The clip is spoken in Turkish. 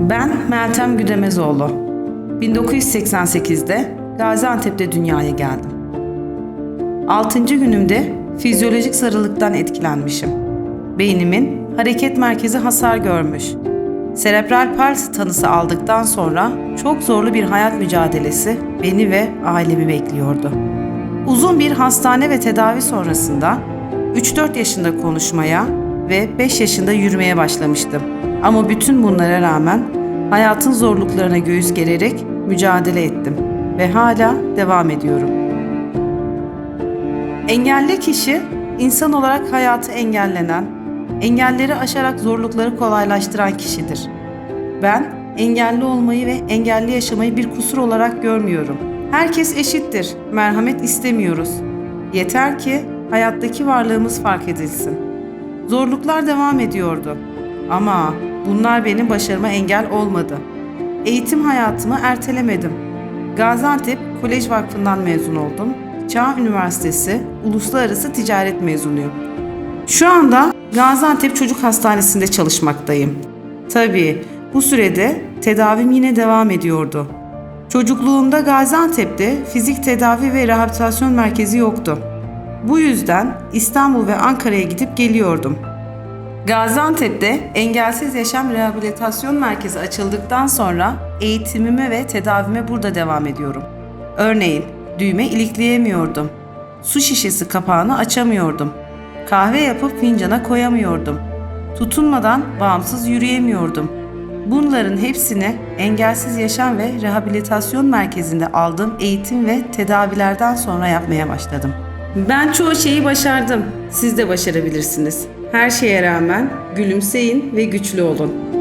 Ben Meltem Güdemezoğlu. 1988'de Gaziantep'te dünyaya geldim. 6. günümde fizyolojik sarılıktan etkilenmişim. Beynimin hareket merkezi hasar görmüş. Serebral palsi tanısı aldıktan sonra çok zorlu bir hayat mücadelesi beni ve ailemi bekliyordu. Uzun bir hastane ve tedavi sonrasında 3-4 yaşında konuşmaya ve 5 yaşında yürümeye başlamıştım. Ama bütün bunlara rağmen hayatın zorluklarına göğüs gererek mücadele ettim ve hala devam ediyorum. Engelli kişi insan olarak hayatı engellenen, engelleri aşarak zorlukları kolaylaştıran kişidir. Ben engelli olmayı ve engelli yaşamayı bir kusur olarak görmüyorum. Herkes eşittir. Merhamet istemiyoruz. Yeter ki hayattaki varlığımız fark edilsin. Zorluklar devam ediyordu. Ama bunlar benim başarıma engel olmadı. Eğitim hayatımı ertelemedim. Gaziantep Kolej Vakfı'ndan mezun oldum. Çağ Üniversitesi Uluslararası Ticaret mezunuyum. Şu anda Gaziantep Çocuk Hastanesi'nde çalışmaktayım. Tabii bu sürede tedavim yine devam ediyordu. Çocukluğumda Gaziantep'te fizik tedavi ve rehabilitasyon merkezi yoktu. Bu yüzden İstanbul ve Ankara'ya gidip geliyordum. Gaziantep'te Engelsiz Yaşam Rehabilitasyon Merkezi açıldıktan sonra eğitimime ve tedavime burada devam ediyorum. Örneğin düğme ilikleyemiyordum. Su şişesi kapağını açamıyordum. Kahve yapıp fincana koyamıyordum. Tutunmadan bağımsız yürüyemiyordum. Bunların hepsini Engelsiz Yaşam ve Rehabilitasyon Merkezi'nde aldığım eğitim ve tedavilerden sonra yapmaya başladım. Ben çoğu şeyi başardım. Siz de başarabilirsiniz. Her şeye rağmen gülümseyin ve güçlü olun.